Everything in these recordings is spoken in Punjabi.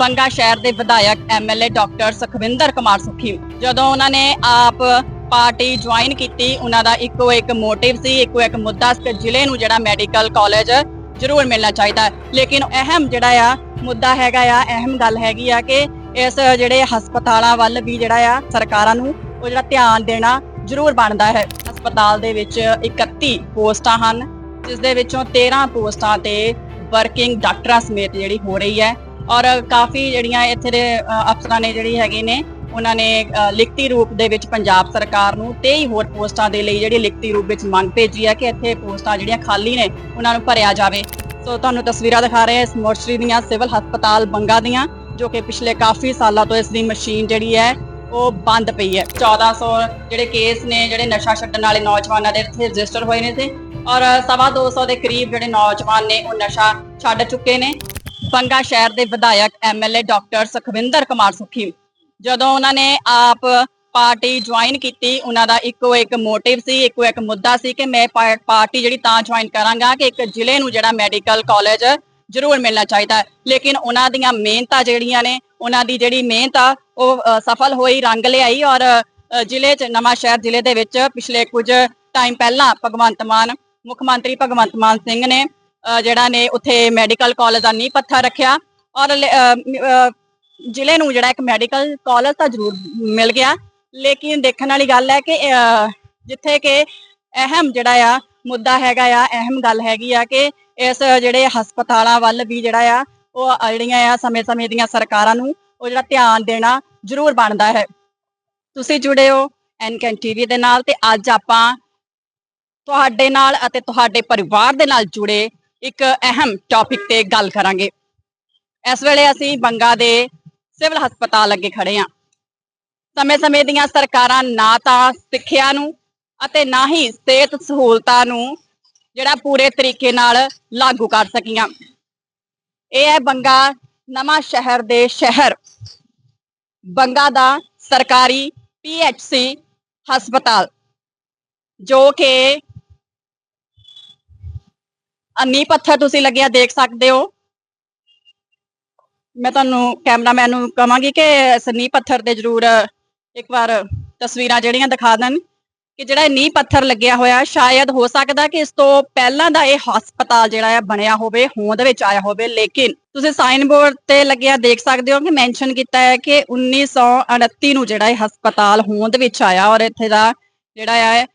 ਬੰਗਾ ਸ਼ਹਿਰ ਦੇ ਵਿਧਾਇਕ ਐਮਐਲਏ ਡਾਕਟਰ ਸੁਖਵਿੰਦਰ ਕੁਮਾਰ ਸੁਖੀ। ਜਦੋਂ ਉਹਨਾਂ ਨੇ ਆਪ ਪਾਰਟੀ ਜੁਆਇਨ ਕੀਤੀ, ਉਹਨਾਂ ਦਾ ਇੱਕੋ ਇੱਕ ਮੋਟਿਵ ਸੀ, ਇੱਕੋ ਇੱਕ ਮੁੱਦਾ ਸੀ ਕਿ ਜ਼ਿਲ੍ਹੇ ਨੂੰ ਜਿਹੜਾ ਮੈਡੀਕਲ ਕਾਲਜ ਜ਼ਰੂਰ ਮਿਲਣਾ ਚਾਹੀਦਾ ਲੇਕਿਨ ਅਹਿਮ ਜਿਹੜਾ ਆ ਮੁੱਦਾ ਹੈਗਾ ਆ, ਅਹਿਮ ਗੱਲ ਹੈਗੀ ਆ ਕਿ ਇਸ ਜਿਹੜੇ ਹਸਪਤਾਲਾਂ ਵੱਲ ਵੀ ਜਿਹੜਾ ਆ ਸਰਕਾਰਾਂ ਨੂੰ ਉਹ ਜਿਹੜਾ ਧਿਆਨ ਦੇਣਾ ਜ਼ਰੂਰ ਬਣਦਾ ਹੈ। ਹਸਪਤਾਲ ਦੇ ਵਿੱਚ 31 ਪੋਸਟਾਂ ਹਨ, ਜਿਸ ਦੇ ਵਿੱਚੋਂ 13 ਪੋਸਟਾਂ ਤੇ ਵਰਕਿੰਗ ਡਾਕਟਰਾਂ ਸਮੇਤ ਜਿਹੜੀ ਹੋ ਰਹੀ ਹੈ। ਔਰ ਕਾਫੀ ਜਿਹੜੀਆਂ ਇੱਥੇ ਦੇ ਅਫਸਰਾਂ ਨੇ ਜਿਹੜੀ ਹੈਗੇ ਨੇ, ਉਹਨਾਂ ਨੇ ਲਿਖਤੀ ਰੂਪ ਦੇ ਵਿੱਚ ਪੰਜਾਬ ਸਰਕਾਰ ਨੂੰ 23 ਹੋਰ ਪੋਸਟਾਂ ਦੇ ਲਈ ਜਿਹੜੀ ਲਿਖਤੀ ਰੂਪ ਵਿੱਚ ਮੰਗ ਭੇਜੀ ਹੈ ਕਿ ਇੱਥੇ ਪੋਸਟਾਂ ਜਿਹੜੀਆਂ ਖਾਲੀ ਨੇ, ਉਹਨਾਂ ਨੂੰ ਭਰਿਆ ਜਾਵੇ। ਸੋ ਤੁਹਾਨੂੰ ਤਸਵੀਰਾਂ ਦਿਖਾ ਰਹੇ ਹਾਂ ਇਸ ਮੋਰਚਰੀ ਦੀਆਂ ਸਿਵਲ ਹਸਪਤਾਲ ਬੰਗਾ ਦੀਆਂ, ਜੋ ਕਿ ਪਿਛਲੇ ਕਾਫੀ ਸਾਲਾਂ ਤੋਂ ਇਸ ਦੀ ਮਸ਼ੀਨ ਜਿਹੜੀ ਹੈ, ਉਹ ਬੰਦ ਪਈ ਹੈ। 1400 ਜਿਹੜੇ ਕੇਸ ਨੇ, ਜਿਹੜੇ ਨਸ਼ਾ ਛੱਡਣ ਵਾਲੇ ਨੌਜਵਾਨਾਂ ਦੇ ਇੱਥੇ ਰਜਿਸਟਰ ਹੋਏ ਨੇ ਤੇ ਔਰ ਸਵਾ 200 ਦੇ ਕਰੀਬ ਜਿਹੜੇ ਨੌਜਵਾਨ ਨੇ, ਉਹ ਨਸ਼ਾ ਛੱਡ ਚੁੱਕੇ ਨੇ। ਬੰਗਾ ਸ਼ਹਿਰ ਦੇ ਵਿਧਾਇਕ ਐਮਐਲਏ ਡਾਕਟਰ ਸੁਖਵਿੰਦਰ ਕੁਮਾਰ ਸੁਖੀ। ਜਦੋਂ ਉਹਨਾਂ ਨੇ ਆਪ ਪਾਰਟੀ ਜੁਆਇਨ ਕੀਤੀ, ਉਹਨਾਂ ਦਾ ਇੱਕੋ ਇੱਕ ਮੋਟਿਵ ਸੀ, ਇੱਕੋ ਇੱਕ ਮੁੱਦਾ ਸੀ ਕਿ ਮੈਂ ਪਾਰਟੀ ਜਿਹੜੀ ਤਾਂ ਜੁਆਇਨ ਕਰਾਂਗਾ ਕਿ ਇੱਕ ਜ਼ਿਲ੍ਹੇ ਨੂੰ ਜਿਹੜਾ ਮੈਡੀਕਲ ਕਾਲਜ ਜ਼ਰੂਰ ਮਿਲਣਾ ਚਾਹੀਦਾ ਲੇਕਿਨ ਉਹਨਾਂ ਦੀਆਂ ਮਿਹਨਤਾਂ ਜਿਹੜੀਆਂ ਨੇ, ਉਹਨਾਂ ਦੀ ਜਿਹੜੀ ਮਿਹਨਤ ਆ, ਉਹ ਸਫਲ ਹੋਈ, ਰੰਗ ਲਿਆਈ ਔਰ ਜ਼ਿਲ੍ਹੇ ਚ, ਨਵਾਂ ਸ਼ਹਿਰ ਜ਼ਿਲ੍ਹੇ ਦੇ ਵਿੱਚ ਪਿਛਲੇ ਕੁਝ ਟਾਈਮ ਪਹਿਲਾਂ ਭਗਵੰਤ ਮਾਨ, ਮੁੱਖ ਮੰਤਰੀ ਭਗਵੰਤ ਮਾਨ ਸਿੰਘ ਨੇ ਜਿਹੜਾ ਨੇ ਉੱਥੇ ਮੈਡੀਕਲ ਕਾਲਜ ਦਾ ਨੀਂਹ ਪੱਥਰ ਰੱਖਿਆ। ਔਰ ਜ਼ਿਲ੍ਹੇ ਨੂੰ ਜਿਹੜਾ ਇੱਕ ਮੈਡੀਕਲ ਕਾਲਜ ਤਾਂ ਜ਼ਰੂਰ ਮਿਲ ਗਿਆ। ਲੇਕਿਨ ਦੇਖਣ ਵਾਲੀ ਗੱਲ ਹੈ ਕਿ ਜਿੱਥੇ ਕਿ ਅਹਿਮ ਜਿਹੜਾ ਆ ਮੁੱਦਾ ਹੈਗਾ ਆ, ਅਹਿਮ ਗੱਲ ਹੈਗੀ ਆ ਕਿ ਇਸ ਜਿਹੜੇ ਹਸਪਤਾਲਾਂ ਵੱਲ ਵੀ ਜਿਹੜਾ ਆ, ਉਹ ਜਿਹੜੀਆਂ ਆ ਸਮੇਂ-ਸਮੇਂ ਦੀਆਂ ਸਰਕਾਰਾਂ ਨੂੰ ਉਹ ਜਿਹੜਾ ਧਿਆਨ ਦੇਣਾ ਜ਼ਰੂਰ ਬਣਦਾ ਹੈ। ਤੁਸੀਂ ਜੁੜੇ ਹੋ ਐਨਕੈਨ ਟੀਵੀ ਦੇ ਨਾਲ ਤੇ ਅੱਜ ਆਪਾਂ ਤੁਹਾਡੇ ਨਾਲ ਅਤੇ ਤੁਹਾਡੇ ਪਰਿਵਾਰ ਦੇ ਨਾਲ ਜੁੜੇ ਇੱਕ ਅਹਿਮ ਟੌਪਿਕ ਤੇ ਗੱਲ ਕਰਾਂਗੇ। ਇਸ ਵੇਲੇ ਅਸੀਂ ਬੰਗਾ ਦੇ ਸਿਵਲ ਹਸਪਤਾਲ ਅੱਗੇ ਖੜੇ ਹਾਂ ਸਮੇਂ-ਸਮੇਂ ਦੀਆਂ ਸਰਕਾਰਾਂ ਨਾ ਤਾਂ ਸਿੱਖਿਆ ਨੂੰ ਅਤੇ ਨਾ ਹੀ ਸਿਹਤ ਸਹੂਲਤਾਂ ਨੂੰ ਜਿਹੜਾ ਪੂਰੇ ਤਰੀਕੇ ਨਾਲ ਲਾਗੂ ਕਰ ਸਕੀਆਂ। ਇਹ ਹੈ ਬੰਗਾ ਨਵਾਂ ਸ਼ਹਿਰ ਦੇ ਸ਼ਹਿਰ। ਬੰਗਾ ਦਾ ਸਰਕਾਰੀ ਪੀਐਚਸੀ ਹਸਪਤਾਲ, ਜੋ ਕਿ ਅੰਨੀ ਪੱਥਰ ਤੁਸੀਂ ਲੱਗਿਆ ਦੇਖ ਸਕਦੇ ਹੋ। ਮੈਂ ਤੁਹਾਨੂੰ ਕੈਮਰਾਮੈਨ ਨੂੰ ਕਹਾਂਗੀ ਕਿ ਇਸ ਨੀਂਹ ਪੱਥਰ ਦੇ ਜ਼ਰੂਰ ਇੱਕ ਵਾਰ ਤਸਵੀਰਾਂ ਜਿਹੜੀਆਂ ਦਿਖਾ ਦੇਣ ਕਿ ਜਿਹੜਾ ਇਹ ਨੀਂਹ ਪੱਥਰ ਲੱਗਿਆ ਹੋਇਆ ਸ਼ਾਇਦ ਹੋ ਸਕਦਾ ਕਿ ਇਸ ਤੋਂ ਪਹਿਲਾਂ ਦਾ ਇਹ ਹਸਪਤਾਲ ਜਿਹੜਾ ਹੈ ਬਣਿਆ ਹੋਵੇ, ਹੋਂਦ ਵਿੱਚ ਆਇਆ ਹੋਵੇ, ਲੇਕਿਨ ਤੁਸੀਂ ਸਾਈਨ ਬੋਰਡ ਤੇ ਲੱਗਿਆ ਦੇਖ ਸਕਦੇ ਹੋ ਕਿ ਮੈਂਸ਼ਨ ਕੀਤਾ ਹੈ ਕਿ 1929 ਨੂੰ ਜਿਹੜਾ ਇਹ ਹਸਪਤਾਲ ਹੋਂਦ ਵਿੱਚ ਆਇਆ ਔਰ ਇੱਥੇ ਦਾ ਜਿਹੜਾ ਹੈ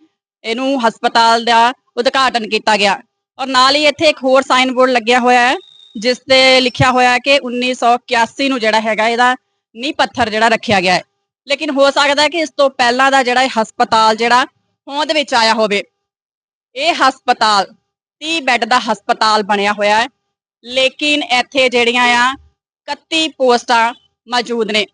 ਇਹਨੂੰ ਹਸਪਤਾਲ ਦਾ ਉਦਘਾਟਨ ਕੀਤਾ ਗਿਆ। ਔਰ ਨਾਲ ਹੀ ਇੱਥੇ ਇੱਕ ਹੋਰ ਸਾਈਨ ਬੋਰਡ ਲੱਗਿਆ ਹੋਇਆ ਹੈ, ਜਿਸ ਤੇ ਲਿਖਿਆ ਹੋਇਆ ਹੈ ਕਿ 1981 ਨੂੰ ਜਿਹੜਾ ਹੈਗਾ ਇਹਦਾ ਨੀਂਹ ਪੱਥਰ ਜਿਹੜਾ ਰੱਖਿਆ ਗਿਆ ਹੈ। ਲੇਕਿਨ ਹੋ ਸਕਦਾ ਹੈ ਕਿ ਇਸ ਤੋਂ ਪਹਿਲਾਂ ਦਾ ਜਿਹੜਾ ਇਹ ਹਸਪਤਾਲ ਜਿਹੜਾ ਹੋਂਦ ਵਿੱਚ ਆਇਆ ਹੋਵੇ। ਇਹ ਹਸਪਤਾਲ 30 ਬੈੱਡ ਦਾ ਹਸਪਤਾਲ ਬਣਿਆ ਹੋਇਆ ਹੈ। ਲੇਕਿਨ ਇੱਥੇ ਜਿਹੜੀਆਂ ਆ 31 ਪੋਸਟਾਂ ਮੌਜੂਦ ਨੇ,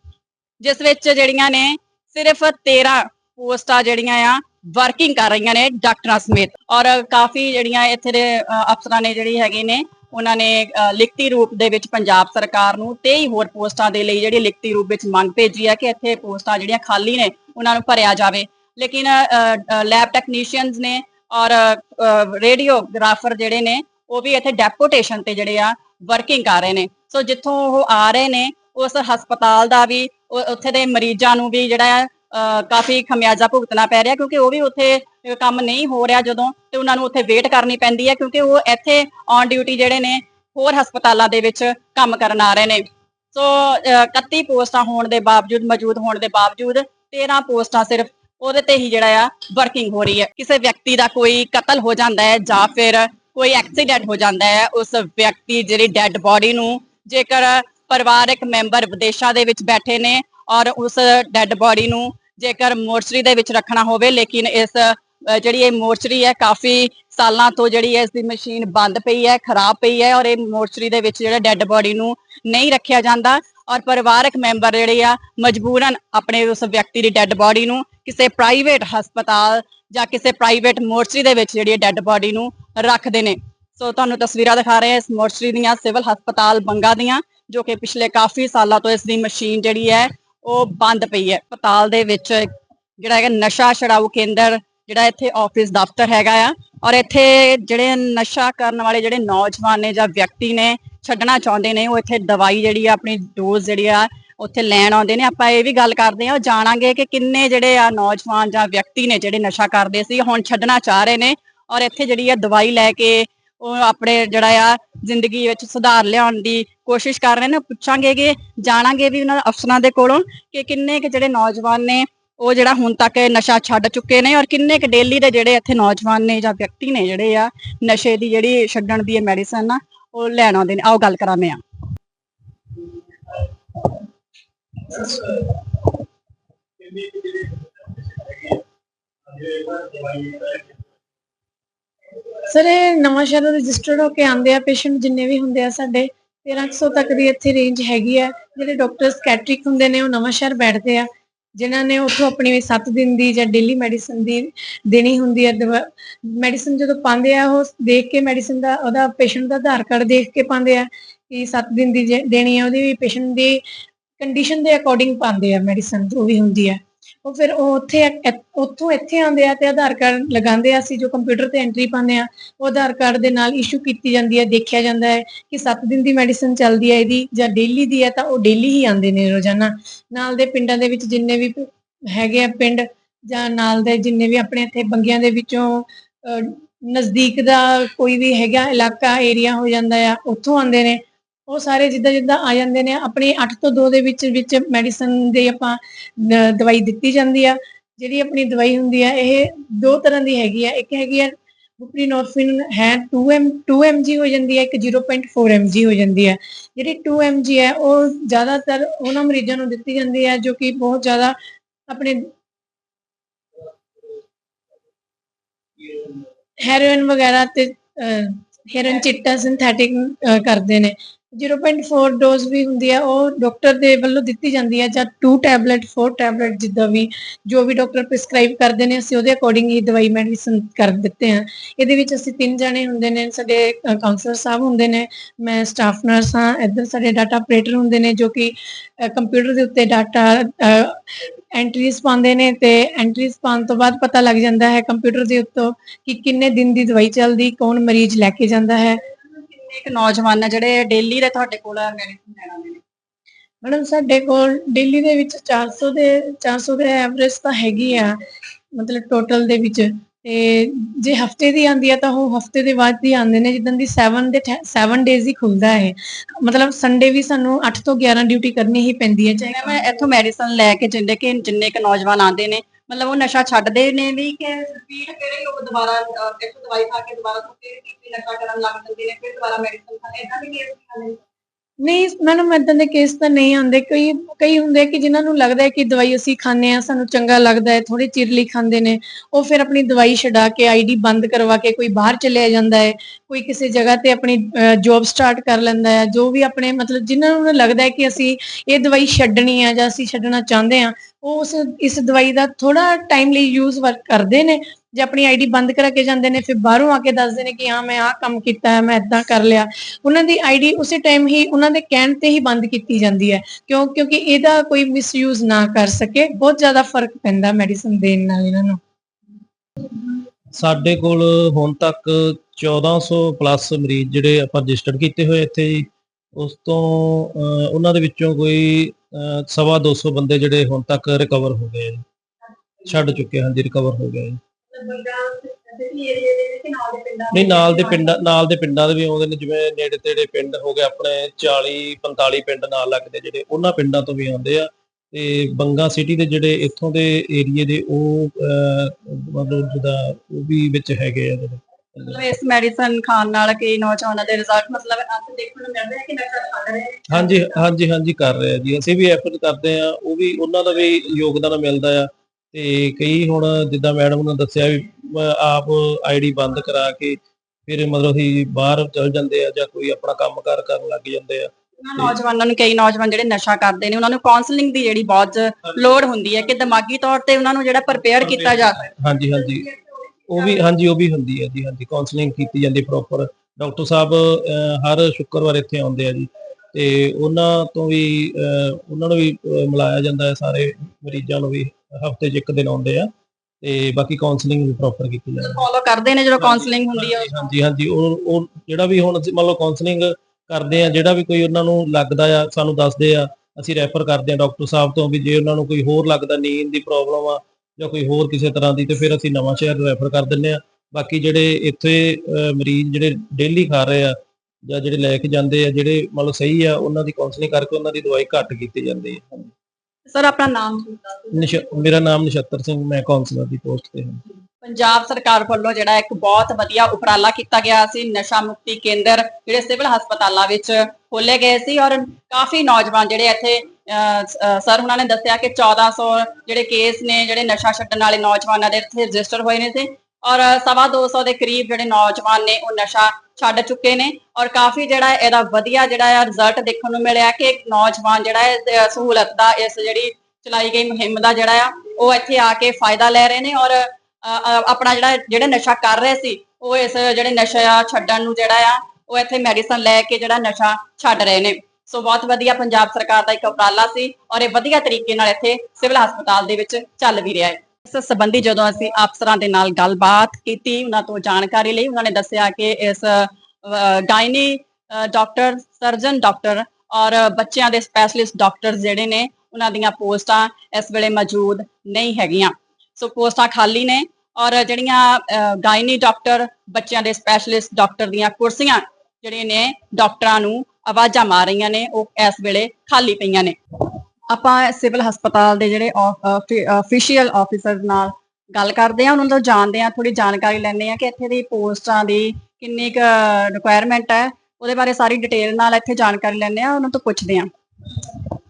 ਜਿਸ ਵਿੱਚ ਜਿਹੜੀਆਂ ਨੇ ਸਿਰਫ 13 ਪੋਸਟਾਂ ਜਿਹੜੀਆਂ ਆ ਵਰਕਿੰਗ ਕਰ ਰਹੀਆਂ ਨੇ ਡਾਕਟਰਾਂ ਸਮੇਤ। ਔਰ ਕਾਫੀ ਜਿਹੜੀਆਂ ਇੱਥੇ ਦੇ ਅਫਸਰਾਂ ਨੇ ਜਿਹੜੀ ਹੈਗੇ ਨੇ, ਉਹਨਾਂ ਨੇ ਲਿਖਤੀ ਰੂਪ ਦੇ ਵਿੱਚ ਪੰਜਾਬ ਸਰਕਾਰ ਨੂੰ 23 ਹੋਰ ਪੋਸਟਾਂ ਦੇ ਲਈ ਜਿਹੜੀ ਲਿਖਤੀ ਰੂਪ ਵਿੱਚ ਮੰਗ ਭੇਜੀ ਹੈ ਕਿ ਇੱਥੇ ਪੋਸਟਾਂ ਜਿਹੜੀਆਂ ਖਾਲੀ ਨੇ, ਉਹਨਾਂ ਨੂੰ ਭਰਿਆ ਜਾਵੇ। ਲੇਕਿਨ ਲੈਬ ਟੈਕਨੀਸ਼ੀਅਨਸ ਨੇ ਔਰ ਰੇਡੀਓਗ੍ਰਾਫਰ ਜਿਹੜੇ ਨੇ, ਉਹ ਵੀ ਇੱਥੇ ਡੈਪੂਟੇਸ਼ਨ ਤੇ ਜਿਹੜੇ ਆ ਵਰਕਿੰਗ ਕਰ ਰਹੇ ਨੇ। ਸੋ ਜਿੱਥੋਂ ਉਹ ਆ ਰਹੇ ਨੇ, ਉਸ ਹਸਪਤਾਲ ਦਾ ਵੀ ਉੱਥੇ ਦੇ ਮਰੀਜ਼ਾਂ ਨੂੰ ਵੀ ਜਿਹੜਾ ਹੈ ਕਾਫੀ ਖਮਿਆਜ਼ਾ ਭੁਗਤਣਾ ਪੈ ਰਿਹਾ ਕਿਉਂਕਿ ਉਹ ਵੀ ਉੱਥੇ ਕੰਮ ਨਹੀਂ ਹੋ ਰਿਹਾ ਜਦੋਂ ਤੇ ਉਹਨਾਂ ਨੂੰ ਉੱਥੇ ਵੇਟ ਕਰਨੀ ਪੈਂਦੀ ਹੈ ਕਿਉਂਕਿ ਉਹ ਇੱਥੇ ਔਨ ਡਿਊਟੀ ਜਿਹੜੇ ਨੇ ਹੋਰ ਹਸਪਤਾਲਾਂ ਦੇ ਵਿੱਚ ਕੰਮ ਕਰਨ ਆ ਰਹੇ ਨੇ। ਸੋ ਅ, 31 ਪੋਸਟਾਂ ਹੋਣ ਦੇ ਬਾਵਜੂਦ ਮੌਜੂਦ ਹੋਣ ਦੇ ਬਾਵਜੂਦ 13 ਪੋਸਟਾਂ ਸਿਰਫ ਉਹਦੇ ਤੇ ਹੀ ਜਿਹੜਾ ਆ ਵਰਕਿੰਗ ਹੋ ਰਹੀ ਹੈ। ਕਿਸੇ ਵਿਅਕਤੀ ਦਾ ਕੋਈ ਕਤਲ ਹੋ ਜਾਂਦਾ ਹੈ ਜਾਂ ਫਿਰ ਕੋਈ ਐਕਸੀਡੈਂਟ ਹੋ ਜਾਂਦਾ ਹੈ ਉਸ ਵਿਅਕਤੀ ਜਿਹੜੀ ਡੈੱਡ ਬਾਡੀ ਨੂੰ ਜੇਕਰ ਪਰਿਵਾਰਕ ਮੈਂਬਰ ਵਿਦੇਸ਼ਾਂ ਦੇ ਵਿੱਚ ਬੈਠੇ ਨੇ ਔਰ ਉਸ ਡੈੱਡ ਬਾਡੀ ਨੂੰ ਜੇਕਰ ਮੋਰਚਰੀ ਦੇ ਵਿੱਚ ਰੱਖਣਾ ਹੋਵੇ, ਲੇਕਿਨ ਇਸ ਜਿਹੜੀ ਇਹ ਮੋਰਚਰੀ ਹੈ, ਕਾਫੀ ਸਾਲਾਂ ਤੋਂ ਜਿਹੜੀ ਹੈ, ਇਸ ਦੀ ਮਸ਼ੀਨ ਬੰਦ ਪਈ ਹੈ, ਖਰਾਬ ਪਈ ਹੈ ਔਰ ਇਹ ਮੋਰਚਰੀ ਦੇ ਵਿੱਚ ਜਿਹੜਾ ਡੈੱਡ ਬਾਡੀ ਨੂੰ ਨਹੀਂ ਰੱਖਿਆ ਜਾਂਦਾ ਔਰ ਪਰਿਵਾਰਕ ਮੈਂਬਰ ਜਿਹੜੇ ਆ, ਮਜਬੂਰਨ ਆਪਣੇ ਉਸ ਵਿਅਕਤੀ ਦੀ ਡੈੱਡ ਬਾਡੀ ਨੂੰ ਕਿਸੇ ਪ੍ਰਾਈਵੇਟ ਹਸਪਤਾਲ ਜਾਂ ਕਿਸੇ ਪ੍ਰਾਈਵੇਟ ਮੋਰਚਰੀ ਦੇ ਵਿੱਚ ਜਿਹੜੀ ਡੈੱਡ ਬਾਡੀ ਨੂੰ ਰੱਖਦੇ ਨੇ। ਸੋ ਤੁਹਾਨੂੰ ਤਸਵੀਰਾਂ ਦਿਖਾ ਰਹੇ ਹਾਂ ਇਸ ਮੋਰਚਰੀ ਦੀਆਂ ਸਿਵਲ ਹਸਪਤਾਲ ਬੰਗਾ ਦੀਆਂ, ਜੋ ਕਿ ਪਿਛਲੇ ਕਾਫੀ ਸਾਲਾਂ ਤੋਂ ਇਸ ਦੀ ਮਸ਼ੀਨ ਜਿਹੜੀ ਹੈ ਉਹ ਬੰਦ ਪਈ ਹੈ। ਹਸਪਤਾਲ ਦੇ ਵਿੱਚ ਜਿਹੜਾ ਹੈਗਾ ਨਸ਼ਾ ਛਡਾਊ ਕੇਂਦਰ, ਜਿਹੜਾ ਇੱਥੇ ਆਫਿਸ ਦਫ਼ਤਰ ਹੈਗਾ ਆ ਔਰ ਇੱਥੇ ਜਿਹੜੇ ਨਸ਼ਾ ਕਰਨ ਵਾਲੇ ਜਿਹੜੇ ਨੌਜਵਾਨ ਨੇ ਜਾਂ ਵਿਅਕਤੀ ਨੇ ਛੱਡਣਾ ਚਾਹੁੰਦੇ ਨੇ, ਉਹ ਇੱਥੇ ਦਵਾਈ ਜਿਹੜੀ ਆ, ਆਪਣੀ ਡੋਜ਼ ਜਿਹੜੀ ਆ, ਉੱਥੇ ਲੈਣ ਆਉਂਦੇ ਨੇ। ਆਪਾਂ ਇਹ ਵੀ ਗੱਲ ਕਰਦੇ ਆ ਉਹ ਜਾਣਾਂਗੇ ਕਿ ਕਿੰਨੇ ਜਿਹੜੇ ਆ ਨੌਜਵਾਨ ਜਾਂ ਵਿਅਕਤੀ ਨੇ ਜਿਹੜੇ ਨਸ਼ਾ ਕਰਦੇ ਸੀ, ਹੁਣ ਛੱਡਣਾ ਚਾਹ ਰਹੇ ਨੇ ਔਰ ਇੱਥੇ ਜਿਹੜੀ ਆ ਦਵਾਈ ਲੈ ਕੇ ਉਹ ਆਪਣੇ ਜਿਹੜਾ ਆ ਜ਼ਿੰਦਗੀ ਵਿੱਚ ਸੁਧਾਰ ਲਿਆਉਣ ਦੀ ਕੋਸ਼ਿਸ਼ ਕਰ ਰਹੇ ਨੇ, ਪੁੱਛਾਂਗੇ ਕਿ ਜਾਣਾਂਗੇ ਵੀ ਉਹਨਾਂ ਅਫਸਰਾਂ ਦੇ ਕੋਲੋਂ ਕਿ ਕਿੰਨੇ ਕੁ ਜਿਹੜੇ ਨੌਜਵਾਨ ਨੇ, ਉਹ ਜਿਹੜਾ ਹੁਣ ਤੱਕ ਨਸ਼ਾ ਛੱਡ ਚੁੱਕੇ ਨੇ ਔਰ ਕਿੰਨੇ ਕੁ ਡੇਲੀ ਦੇ ਜਿਹੜੇ ਇੱਥੇ ਨੌਜਵਾਨ ਨੇ ਜਾਂ ਵਿਅਕਤੀ ਨੇ ਜਿਹੜੇ ਆ ਨਸ਼ੇ ਦੀ ਜਿਹੜੀ ਛੱਡਣ ਦੀ ਮੈਡੀਸਨ ਆ ਉਹ ਲੈਣ ਆਉਂਦੇ ਨੇ। ਆਓ ਗੱਲ ਕਰਾਂਦੇ ਆ। ਸਰ, ਇਹ ਨਵਾਂ ਸ਼ਹਿਰ ਰਜਿਸਟਰਡ ਹੋ ਕੇ ਆਉਂਦੇ ਆ ਪੇਸ਼ੈਂਟ ਜਿੰਨੇ ਵੀ ਹੁੰਦੇ ਆ ਸਾਡੇ 1300 ਤੱਕ ਦੀ ਇੱਥੇ ਰੇਂਜ ਹੈਗੀ ਆ। ਜਿਹੜੇ ਡਾਕਟਰ ਸਕੈਟ੍ਰਿਕ ਹੁੰਦੇ ਨੇ, ਉਹ ਨਵਾਂ ਸ਼ਹਿਰ ਬੈਠਦੇ ਆ। ਜਿਨ੍ਹਾਂ ਨੇ ਉੱਥੋਂ ਆਪਣੀ 7 ਦਿਨ ਦੀ ਜਾਂ ਡੇਲੀ ਮੈਡੀਸਿਨ ਦੀ ਦੇਣੀ ਹੁੰਦੀ ਹੈ ਮੈਡੀਸਿਨ ਜਦੋਂ ਪਾਉਂਦੇ ਆ, ਉਹ ਦੇਖ ਕੇ ਮੈਡੀਸਿਨ ਦਾ, ਉਹਦਾ ਪੇਸ਼ੈਂਟ ਦਾ ਆਧਾਰ ਕਾਰਡ ਦੇਖ ਕੇ ਪਾਉਂਦੇ ਆ ਕਿ 7 ਦਿਨ ਦੀ ਦੇਣੀ ਹੈ ਉਹਦੀ ਵੀ ਪੇਸ਼ੈਂਟ ਦੀ ਕੰਡੀਸ਼ਨ ਦੇ ਅਕੋਰਡਿੰਗ ਪਾਉਂਦੇ ਆ ਮੈਡੀਸਿਨ ਜੋ ਵੀ ਹੁੰਦੀ ਹੈ ਉਹ ਫਿਰ ਉਹ ਉੱਥੇ ਉੱਥੋਂ ਇੱਥੇ ਆਉਂਦੇ ਆ ਤੇ ਆਧਾਰ ਕਾਰਡ ਲਗਾਉਂਦੇ ਆ ਅਸੀਂ ਜੋ ਕੰਪਿਊਟਰ ਤੇ ਐਂਟਰੀ ਪਾਉਂਦੇ ਆ, ਉਹ ਆਧਾਰ ਕਾਰਡ ਦੇ ਨਾਲ ਇਸ਼ੂ ਕੀਤੀ ਜਾਂਦੀ ਹੈ, ਦੇਖਿਆ ਜਾਂਦਾ ਹੈ ਕਿ 7 ਦਿਨ ਦੀ ਮੈਡੀਸਨ ਚੱਲਦੀ ਹੈ ਇਹਦੀ ਜਾਂ ਡੇਲੀ ਦੀ ਹੈ ਤਾਂ ਉਹ ਡੇਲੀ ਹੀ ਆਉਂਦੇ ਨੇ ਰੋਜ਼ਾਨਾ। ਨਾਲ ਦੇ ਪਿੰਡਾਂ ਦੇ ਵਿੱਚ ਜਿੰਨੇ ਵੀ ਹੈਗੇ ਆ ਪਿੰਡ ਜਾਂ ਨਾਲ ਦੇ ਜਿੰਨੇ ਵੀ ਆਪਣੇ ਇੱਥੇ ਬੰਗਿਆਂ ਦੇ ਵਿੱਚੋਂ ਨਜ਼ਦੀਕ ਦਾ ਕੋਈ ਵੀ ਹੈਗਾ ਇਲਾਕਾ ਏਰੀਆ ਹੋ ਜਾਂਦਾ ਆ, ਉੱਥੋਂ ਆਉਂਦੇ ਨੇ। ਉਹ ਸਾਰੇ ਜਿੱਦਾਂ ਜਿੱਦਾਂ ਆ ਜਾਂਦੇ ਨੇ, ਆਪਣੀ 8 ਤੋਂ 2 ਦੇ ਵਿੱਚ ਵਿੱਚ ਮੈਡੀਸਨ ਦੇ ਆਪਾਂ ਦਵਾਈ ਦਿੱਤੀ ਜਾਂਦੀ ਆ। ਜਿਹੜੀ ਆਪਣੀ ਦਵਾਈ ਹੁੰਦੀ ਆ, ਇਹ ਦੋ ਤਰ੍ਹਾਂ ਦੀ ਹੈਗੀ ਆ। ਇੱਕ ਹੈਗੀ ਆ ਬੁਪਰੀਨੋਰਫਿਨ ਹੈ 2m 2mg ਹੋ ਜਾਂਦੀ ਹੈ ਇੱਕ 0.4 ਹੋ ਜਾਂਦੀ ਹੈ ਜਿਹੜੀ 2 ਹੈ ਉਹ ਜ਼ਿਆਦਾਤਰ ਉਹਨਾਂ ਮਰੀਜ਼ਾਂ ਨੂੰ ਦਿੱਤੀ ਜਾਂਦੀ ਹੈ ਜੋ ਕਿ ਬਹੁਤ ਜ਼ਿਆਦਾ ਆਪਣੇ ਹੈਰੋਇਨ ਵਗੈਰਾ ਤੇ ਹੈਰੋਇਨ ਚਿੱਟਾ ਸਿੰਥੈਟਿਕ ਕਰਦੇ ਨੇ। 0.4 ਡੋਜ਼ ਵੀ ਹੁੰਦੀ ਹੈ ਉਹ ਡਾਕਟਰ ਦੇ ਵੱਲੋਂ ਦਿੱਤੀ ਜਾਂਦੀ ਹੈ ਜਾਂ 2 ਟੈਬਲੇਟ 4 ਟੈਬਲੇਟ ਜਿੱਦਾਂ ਵੀ, ਜੋ ਵੀ ਡਾਕਟਰ ਪ੍ਰਿਸਕ੍ਰਾਈਬ ਕਰਦੇ ਨੇ, ਅਸੀਂ ਉਹਦੇ ਅਕੋਰਡਿੰਗ ਹੀ ਦਵਾਈ ਮੈਡੀਸਨ ਕਰ ਦਿੱਤੇ ਹਾਂ ਇਹਦੇ ਵਿੱਚ ਅਸੀਂ ਤਿੰਨ ਜਣੇ ਹੁੰਦੇ ਨੇ, ਸਾਡੇ ਕਾਉਂਸਲਰ ਸਾਹਿਬ ਹੁੰਦੇ ਨੇ, ਮੈਂ ਸਟਾਫ ਨਰਸ ਹਾਂ, ਇੱਧਰ ਸਾਡੇ ਡਾਟਾ ਆਪਰੇਟਰ ਹੁੰਦੇ ਨੇ, ਜੋ ਕਿ ਕੰਪਿਊਟਰ ਦੇ ਉੱਤੇ ਡਾਟਾ ਐਂਟਰੀਜ਼ ਪਾਉਂਦੇ ਨੇ, ਤੇ ਐਂਟਰੀਜ਼ ਪਾਉਣ ਤੋਂ ਬਾਅਦ ਪਤਾ ਲੱਗ ਜਾਂਦਾ ਹੈ ਕੰਪਿਊਟਰ ਦੇ ਉੱਤੋਂ ਕਿ ਕਿੰਨੇ ਦਿਨ ਦੀ ਦਵਾਈ ਚੱਲਦੀ, ਕੌਣ ਮਰੀਜ਼ ਲੈ ਕੇ ਜਾਂਦਾ ਹੈ। ਕਿੰਨੇ ਕੁ ਨੌਜਵਾਨ ਆ ਜਿਹੜੇ ਡੇਲੀ ਦੇ ਤੁਹਾਡੇ ਕੋਲ ਮੈਡੀਸਨ ਲੈਣ ਆਉਂਦੇ ਨੇ। ਮੈਡਮ ਸਾਡੇ ਕੋਲ ਦਿੱਲੀ ਦੇ ਵਿੱਚ 400 ਦੇ 400 ਦੇ ਐਵਰੇਜ ਤਾਂ ਹੈਗੀ ਆ, ਮਤਲਬ ਟੋਟਲ ਦੇ ਵਿੱਚ। ਤੇ ਜੇ ਹਫ਼ਤੇ ਦੀ ਆਂਦੀ ਆ ਤਾਂ ਉਹ ਹਫ਼ਤੇ ਦੇ ਬਾਅਦ ਹੀ ਆਉਂਦੇ ਨੇ, ਜਿੱਦਾਂ ਦੀ 7 ਦੇ 7 ਡੇਜ਼ ਹੀ ਖੁੱਲਦਾ ਹੈ ਮਤਲਬ ਸੰਡੇ ਵੀ ਸਾਨੂੰ 8 ਤੋਂ 11 ਡਿਊਟੀ ਕਰਨੀ ਹੀ ਪੈਂਦੀ ਹੈ ਚਾਹੇ ਮੈਂ ਇੱਥੋਂ ਮੈਡੀਸਨ ਲੈ ਕੇ ਜਿੰਨੇ ਕਿ, ਜਿੰਨੇ ਕ ਨੌਜਵਾਨ ਆਂਦੇ ਨੇ ਮਤਲਬ ਉਹ ਨਸ਼ਾ ਛੱਡਦੇ ਨੇ ਵੀ ਕਿ ਰਿਪੀਟ ਕਿਹੜੇ ਲੋਕ ਦੁਬਾਰਾ ਇੱਥੋਂ ਦਵਾਈ ਖਾ ਕੇ ਦੁਬਾਰਾ ਤੋਂ ਫਿਰ ਨਸ਼ਾ ਕਰਨ ਲੱਗ ਜਾਂਦੇ ਨੇ, ਫਿਰ ਦੁਬਾਰਾ ਮੈਡੀਸਨ ਖਾਂਦੇ ਇਦਾਂ ਵੀ ਕੇਸ ਨੇ। ਨਹੀਂ ਮੈਡਮ ਇਦਾਂ ਦੇ ਕੇਸ ਤਾਂ ਨਹੀਂ ਆਉਂਦੇ। ਕਈ ਕਈ ਹੁੰਦੇ ਕਿ ਜਿਨ੍ਹਾਂ ਨੂੰ ਲੱਗਦਾ ਹੈ ਕਿ ਦਵਾਈ ਅਸੀਂ ਖਾਂਦੇ ਆ ਸਾਨੂੰ ਚੰਗਾ ਲੱਗਦਾ ਹੈ ਥੋੜੇ ਚਿਰ ਲਈ ਖਾਂਦੇ ਨੇ, ਉਹ ਫਿਰ ਆਪਣੀ ਦਵਾਈ ਛਡਾ ਕੇ ਆਈਡੀ ਬੰਦ ਕਰਵਾ ਕੇ ਕੋਈ ਬਾਹਰ ਚਲਿਆ ਜਾਂਦਾ ਹੈ, ਕੋਈ ਕਿਸੇ ਜਗ੍ਹਾ ਤੇ ਆਪਣੀ ਜੌਬ ਸਟਾਰਟ ਕਰ ਲੈਂਦਾ ਹੈ, ਜੋ ਵੀ ਆਪਣੇ ਮਤਲਬ ਜਿਨ੍ਹਾਂ ਨੂੰ ਲੱਗਦਾ ਹੈ ਕਿ ਅਸੀਂ ਇਹ ਦਵਾਈ ਛੱਡਣੀ ਆ ਜਾਂ ਅਸੀਂ ਛੱਡਣਾ ਚਾਹੁੰਦੇ ਆ ਉਹ ਉਸ, ਇਸ ਦਵਾਈ ਦਾ ਥੋੜਾ ਟਾਈਮ ਲਈ ਯੂਜ਼ ਕਰਦੇ ਨੇ ਜੇ ਆਪਣੀ ਆਈਡੀ ਬੰਦ ਕਰਾ ਕੇ ਜਾਂਦੇ ਨੇ, ਫਿਰ ਬਾਹਰੋਂ ਆ ਕੇ ਦੱਸਦੇ ਨੇ ਕਿ ਹਾਂ, ਮੈਂ ਆਹ ਕੰਮ ਕੀਤਾ ਹੈ, ਮੈਂ ਇਦਾਂ ਕਰ ਲਿਆ। ਉਹਨਾਂ ਦੀ ਆਈਡੀ ਉਸੇ ਟਾਈਮ ਹੀ ਉਹਨਾਂ ਦੇ ਕਹਿਣ ਤੇ ਹੀ ਬੰਦ ਕੀਤੀ ਜਾਂਦੀ ਹੈ। ਕਿਉਂ? ਕਿਉਂਕਿ ਇਹਦਾ ਕੋਈ ਮਿਸਯੂਜ਼ ਨਾ ਕਰ ਸਕੇ। ਬਹੁਤ ਜ਼ਿਆਦਾ ਫ਼ਰਕ ਪੈਂਦਾ ਮੈਡੀਸਨ ਦੇਣ ਨਾਲ ਇਹਨਾਂ ਨੂੰ। ਸਾਡੇ ਕੋਲ ਹੁਣ ਤੱਕ 1400 ਪਲੱਸ ਮਰੀਜ਼ ਜਿਹੜੇ ਆਪਾਂ ਰਜਿਸਟਰਡ ਕੀਤੇ ਹੋਏ ਇੱਥੇ ਜੀ, ਉਸ ਤੋਂ ਉਹਨਾਂ ਦੇ ਵਿੱਚੋਂ ਕੋਈ ਸਵਾ 200 ਬੰਦੇ ਜਿਹੜੇ ਹੁਣ ਤੱਕ ਰਿਕਵਰ ਹੋ ਗਏ ਛੱਡ ਚੁੱਕੇ ਹਨ ਜੀ ਰਿਕਵਰ ਹੋ ਗਏ ਨਹੀਂ ਨਾਲ ਦੇ ਪਿੰਡਾਂ ਨਾਲ ਦੇ ਪਿੰਡਾਂ ਦੇ ਵੀ ਆਉਂਦੇ ਨੇ ਜਿਵੇਂ ਨੇੜੇ ਤੇੜੇ ਪਿੰਡ ਹੋ ਗਏ ਆਪਣੇ 40 45 ਪਿੰਡ ਨਾਲ ਲੱਗਦੇ ਜਿਹੜੇ ਉਹਨਾਂ ਪਿੰਡਾਂ ਤੋਂ ਵੀ ਆਉਂਦੇ ਆ। ਤੇ ਬੰਗਾ ਸਿਟੀ ਦੇ ਜਿਹੜੇ ਇੱਥੋਂ ਦੇ ਏਰੀਏ ਦੇ ਉਹ ਮਤਲਬ ਜਿਹਦਾ ਉਹ ਵੀ ਵਿੱਚ ਹੈਗੇ ਆ ਜਿਹੜੇ। ਮਤਲਬ ਇਸ ਮੈਡੀਸਨ ਖਾਣ ਨਾਲ ਕਈ ਨੌਜਵਾਨਾਂ ਦੇ ਰਿਜ਼ਲਟ ਮਤਲਬ ਅੱਜ ਦੇਖਣ ਨੂੰ ਮਿਲਦਾ ਹੈ ਕਿ ਨਸ਼ਾ ਛੱਡ ਰਹੇ ਹਾਂਜੀ ਹਾਂਜੀ ਹਾਂਜੀ ਕਰ ਰਹੇ ਆ ਜੀ। ਅਸੀਂ ਵੀ ਐਫਰਟ ਕਰਦੇ ਆ ਉਹ ਵੀ ਉਹਨਾਂ ਦਾ ਵੀ ਯੋਗਦਾਨ ਮਿਲਦਾ ਆ। ਤੇ ਕਈ ਹੁਣ ਜਿੱਦਾਂ ਮੈਡਮ ਨੇ ਦੱਸਿਆ ਵੀ ਆਪ ਆਈਡੀ ਬੰਦ ਕਰਾ ਕੇ ਫਿਰ ਮਤਲਬ ਅਸੀਂ ਬਾਹਰ ਚਲ ਜਾਂਦੇ ਆ ਜਾਂ ਕੋਈ ਆਪਣਾ ਕੰਮਕਾਰ ਕਰਨ ਲੱਗ ਜਾਂਦੇ ਆ। ਉਹਨਾਂ ਨੌਜਵਾਨਾਂ ਨੂੰ ਕਈ ਨੌਜਵਾਨ ਜਿਹੜੇ ਨਸ਼ਾ ਕਰਦੇ ਨੇ ਉਹਨਾਂ ਨੂੰ ਕਾਉਂਸਲਿੰਗ ਦੀ ਜਿਹੜੀ ਬਹੁਤ ਲੋੜ ਹੁੰਦੀ ਹੈ ਕਿ ਦਿਮਾਗੀ ਤੌਰ ਤੇ ਉਹਨਾਂ ਨੂੰ ਜਿਹੜਾ ਪ੍ਰਪੇਅਰ ਕੀਤਾ ਜਾ ਸਕੇ। ਹਾਂਜੀ ਹਾਂਜੀ। ਉਹ ਵੀ ਹਾਂਜੀ ਉਹ ਵੀ ਹੁੰਦੀ ਹੈ ਜੀ ਹਾਂਜੀ। ਕਾਉਂਸਲਿੰਗ ਕੀਤੀ ਜਾਂਦੀ ਪ੍ਰੋਪਰ ਡਾਕਟਰ ਸਾਹਿਬ ਹਰ ਸ਼ੁੱਕਰਵਾਰ ਇੱਥੇ ਆਉਂਦੇ ਆ ਜੀ। ਤੇ ਉਹਨਾਂ ਤੋਂ ਵੀ ਉਹਨਾਂ ਨੂੰ ਵੀ ਮਿਲਾਇਆ ਜਾਂਦਾ ਹੈ ਸਾਰੇ ਮਰੀਜ਼ਾਂ ਨੂੰ ਵੀ ਹਫ਼ਤੇ 'ਚ ਇੱਕ ਦਿਨ ਆਉਂਦੇ ਆ ਤੇ ਬਾਕੀ ਕਾਉਂਸਲਿੰਗ ਵੀ ਪ੍ਰੋਪਰ ਕੀਤੀ ਜਾਂਦੀ ਹੈ। ਫੋਲੋ ਕਰਦੇ ਨੇ ਜਦੋਂ ਕਾਉਂਸਲਿੰਗ ਹੁੰਦੀ ਹੈ ਹਾਂਜੀ ਹਾਂਜੀ ਉਹ ਉਹ ਜਿਹੜਾ ਵੀ ਹੁਣ ਮੰਨ ਲਓ ਕਾਉਂਸਲਿੰਗ ਕਰਦੇ ਆ ਜਿਹੜਾ ਵੀ ਕੋਈ ਉਹਨਾਂ ਨੂੰ ਲੱਗਦਾ ਆ ਸਾਨੂੰ ਦੱਸਦੇ ਆ ਅਸੀਂ ਰੈਫਰ ਕਰਦੇ ਆ ਡਾਕਟਰ ਸਾਹਿਬ ਤੋਂ ਵੀ ਜੇ ਉਹਨਾਂ ਨੂੰ ਕੋਈ ਹੋਰ ਲੱਗਦਾ ਨੀਂਦ ਦੀ ਪ੍ਰੋਬਲਮ ਆ ਜਾਂ ਕੋਈ ਹੋਰ ਕਿਸੇ ਤਰ੍ਹਾਂ ਦੀ ਤੇ ਫਿਰ ਅਸੀਂ ਨਵਾਂ ਸ਼ਹਿਰ ਰੈਫਰ ਕਰ ਦਿੰਦੇ ਆ। ਬਾਕੀ ਜਿਹੜੇ ਇੱਥੇ ਮਰੀਜ਼ ਜਿਹੜੇ ਡੇਲੀ ਖਾ ਰਹੇ ਆ ਜਾਂ ਜਿਹੜੇ ਲੈ ਕੇ ਜਾਂਦੇ ਆ ਜਿਹੜੇ ਮੰਨ ਲਓ ਸਹੀ ਆ ਉਹਨਾਂ ਦੀ ਕਾਉਂਸਲਿੰਗ ਕਰਕੇ ਉਹਨਾਂ ਦੀ ਦਵਾਈ ਘੱਟ ਕੀਤੀ ਜਾਂਦੀ ਹੈ ਸਰ ਆਪਣਾ ਨਾਮ ਦੱਸ। ਨਿਸ਼- ਮੇਰਾ ਨਾਮ ਨਛੱਤਰ ਸਿੰਘ ਮੈਂ ਕਾਉਂਸਲਰ ਦੀ ਪੋਸਟ ਤੇ ਹਾਂ। ਪੰਜਾਬ ਸਰਕਾਰ ਵੱਲੋਂ ਜਿਹੜਾ ਇੱਕ ਬਹੁਤ ਵਧੀਆ ਉਪਰਾਲਾ ਕੀਤਾ ਗਿਆ ਸੀ ਨਸ਼ਾ ਮੁਕਤੀ ਕੇਂਦਰ ਜਿਹੜੇ ਸਿਵਲ ਹਸਪਤਾਲਾਂ ਵਿੱਚ ਖੋਲੇ ਗਏ ਸੀ ਔਰ ਕਾਫੀ ਨੌਜਵਾਨ ਜਿਹੜੇ ਇੱਥੇ ਅਹ, ਸ- ਅਹ, ਸਰ ਉਹਨਾਂ ਨੇ ਦੱਸਿਆ ਕਿ 1400 ਜਿਹੜੇ ਕੇਸ ਨੇ ਜਿਹੜੇ ਨਸ਼ਾ ਛੱਡਣ ਵਾਲੇ ਨੌਜਵਾਨਾਂ ਦੇ ਇੱਥੇ ਰਜਿਸਟਰ ਹੋਏ ਨੇ ਸੀ ਔਰ ਸਵਾ 200 ਦੇ ਕਰੀਬ ਜਿਹੜੇ ਨੌਜਵਾਨ ਨੇ, ਉਹ ਨਸ਼ਾ ਛੱਡ ਚੁੱਕੇ ਨੇ ਔਰ ਕਾਫੀ ਜਿਹੜਾ ਇਹਦਾ ਵਧੀਆ ਜਿਹੜਾ ਰਿਜ਼ਲਟ ਦੇਖਣ ਨੂੰ ਮਿਲਿਆ ਕਿ ਇੱਕ ਨੌਜਵਾਨ ਜਿਹੜਾ ਹੈ ਸਹੂਲਤ ਦਾ ਇਸ ਜਿਹੜੀ ਚਲਾਈ ਗਈ ਮੁਹਿੰਮ ਦਾ ਜਿਹੜਾ ਆ, ਉਹ ਇੱਥੇ ਆ ਕੇ ਫਾਇਦਾ ਲੈ ਰਹੇ ਨੇ ਔਰ ਆਪਣਾ ਜਿਹੜਾ, ਜਿਹੜੇ ਨਸ਼ਾ ਕਰ ਰਹੇ ਸੀ, ਉਹ ਇਸ ਜਿਹੜੇ ਨਸ਼ਾ ਛੱਡਣ ਨੂੰ ਜਿਹੜਾ ਆ, ਉਹ ਇੱਥੇ ਮੈਡੀਸਨ ਲੈ ਕੇ ਜਿਹੜਾ ਨਸ਼ਾ ਛੱਡ ਰਹੇ ਨੇ। ਸੋ ਬਹੁਤ ਵਧੀਆ ਪੰਜਾਬ ਸਰਕਾਰ ਦਾ ਇੱਕ ਉਪਰਾਲਾ ਸੀ ਔਰ ਇਹ ਵਧੀਆ ਤਰੀਕੇ ਨਾਲ ਇੱਥੇ ਸਿਵਲ ਹਸਪਤਾਲ ਦੇ ਵਿੱਚ ਚੱਲ ਵੀ ਰਿਹਾ ਹੈ। ਇਸ ਸੰਬੰਧੀ ਜਦੋਂ ਅਸੀਂ ਅਫਸਰਾਂ ਦੇ ਨਾਲ ਗੱਲਬਾਤ ਕੀਤੀ, ਉਹਨਾਂ ਤੋਂ ਜਾਣਕਾਰੀ ਲਈ, ਉਹਨਾਂ ਨੇ ਦੱਸਿਆ ਕਿ ਇਸ ਗਾਇਨੀ ਡਾਕਟਰ ਸਰਜਨ ਡਾਕਟਰ ਔਰ ਬੱਚਿਆਂ ਦੇ ਸਪੈਸ਼ਲਿਸਟ ਡਾਕਟਰ ਜਿਹੜੇ ਨੇ, ਉਹਨਾਂ ਦੀਆਂ ਪੋਸਟਾਂ ਇਸ ਵੇਲੇ ਮੌਜੂਦ ਨਹੀਂ ਹੈਗੀਆਂ। ਸੋ ਪੋਸਟਾਂ ਖਾਲੀ ਨੇ ਔਰ ਜਿਹੜੀਆਂ ਗਾਇਨੀ ਡਾਕਟਰ ਬੱਚਿਆਂ ਦੇ ਸਪੈਸ਼ਲਿਸਟ ਡਾਕਟਰ ਦੀਆਂ ਕੁਰਸੀਆਂ ਜਿਹੜੀਆਂ ਨੇ ਡਾਕਟਰਾਂ ਨੂੰ ਆਵਾਜ਼ਾਂ ਮਾਰ ਰਹੀਆਂ ਨੇ, ਉਹ ਇਸ ਵੇਲੇ ਖਾਲੀ ਪਈਆਂ ਨੇ। ਆਪਾਂ ਸਿਵਲ ਹਸਪਤਾਲ ਦੇ ਜਿਹੜੇ ਅਫੀਸ਼ੀਅਲ ਆਫੀਸਰ ਨਾਲ ਗੱਲ ਕਰਦੇ ਆ ਉਹਨਾਂ ਤੋਂ ਜਾਣਦੇ ਆ ਥੋੜੀ ਜਾਣਕਾਰੀ ਲੈਂਦੇ ਆ ਕਿ ਇੱਥੇ ਦੀ ਪੋਸਟਾਂ ਦੀ ਕਿੰਨੀ ਕੁ ਰਿਕੁਆਇਰਮੈਂਟ ਹੈ ਉਹਦੇ ਬਾਰੇ ਸਾਰੀ ਡਿਟੇਲ ਨਾਲ ਇੱਥੇ ਜਾਣਕਾਰੀ ਲੈਂਦੇ ਆ ਉਹਨਾਂ ਤੋਂ ਪੁੱਛਦੇ ਆ